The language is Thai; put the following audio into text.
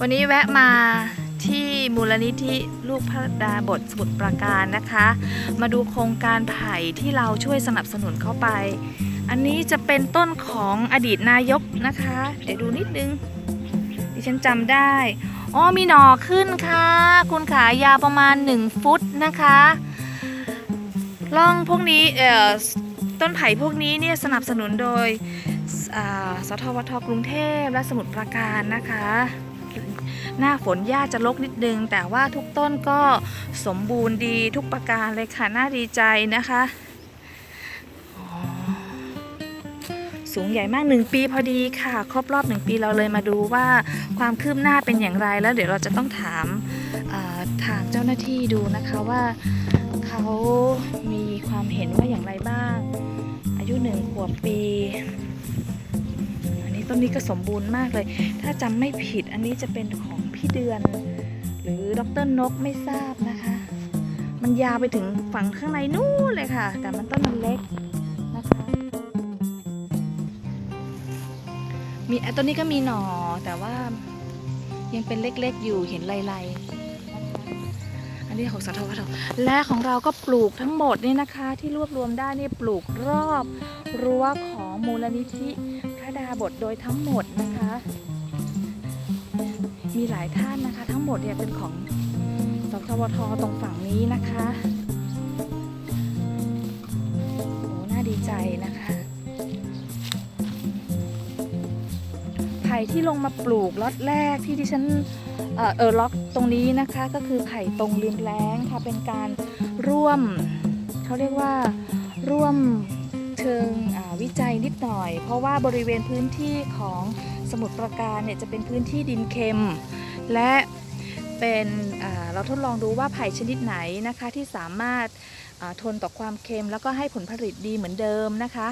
วันนี้แวะมาที่มูลนิธิลูกพระดาบทสมุทรปราการนะคะ มาดูโครงการไผ่ที่เราช่วยสนับสนุนเข้าไป อันนี้จะเป็นต้นของอดีตนายกนะคะ เดี๋ยวดูนิดนึง ดิฉันจำได้อ๋อมีหน่อขึ้นค่ะ คุณขายาวประมาณ 1 ฟุตนะคะร่องพวกนี้เอ่อต้นไผ่พวกนี้เนี่ยสนับสนุนโดยสทวทกรุงเทพและสมุทรปราการนะคะ หน้าฝนหญ้าจะรกนิดนึง แต่ว่าทุกต้นก็สมบูรณ์ดีทุกประการเลยค่ะ น่าดีใจนะคะ สูงใหญ่มากหนึ่งปีพอดีค่ะ ครบรอบหนึ่งปีเราเลยมาดูว่าความคืบหน้าเป็นอย่างไรแล้วเดี๋ยวเราจะต้องถามาทางเจ้าหน้าที่ดูนะคะว่าเขามีความเห็นว่าอย่างไรบ้าง อายุหนึ่งขวบปี ต้นนี้ก็สมบูรณ์มากเลย ถ้าจำไม่ผิดอันนี้จะเป็นของพี่เดือน หรือดรนกไม่ทราบนะคะ มันยาวไปถึงฝั่งข้างในนู่นเลยค่ะ แต่มันต้นมันเล็กนะคะ มีอะต้นนี้ก็มีหน่อแต่ว่ายังเป็นเล็กๆอยู่เห็นลายๆอันนี้ของสทวทและของเราก็ปลูกทั้งหมดนี่นะคะ ที่รวบรวมได้นี่ปลูกรอบรั้วของมูลนิธิ ระดาบทโดยทั้งหมดนะคะ มีหลายท่านนะคะ ทั้งหมดเนี่ยเป็นของสทวทตรงฝั่งนี้นะคะโอ้น่าดีใจนะคะไผ่ที่ลงมาปลูกล็อตแรกที่ดิฉันเออเออล็อกตรงนี้นะคะก็คือไผ่ตรงลืมแล้งค่ะเป็นการร่วมเขาเรียกว่าร่วมเชิง นิดหน่อย เพราะว่าบริเวณพื้นที่ของสมุทรปราการเนี่ยจะเป็นพื้นที่ดินเค็ม และเป็นเราทดลองดูว่าไผ่ชนิดไหนนะคะที่สามารถทนต่อความเค็ม แล้วก็ให้ผลผลิตดีเหมือนเดิมนะคะ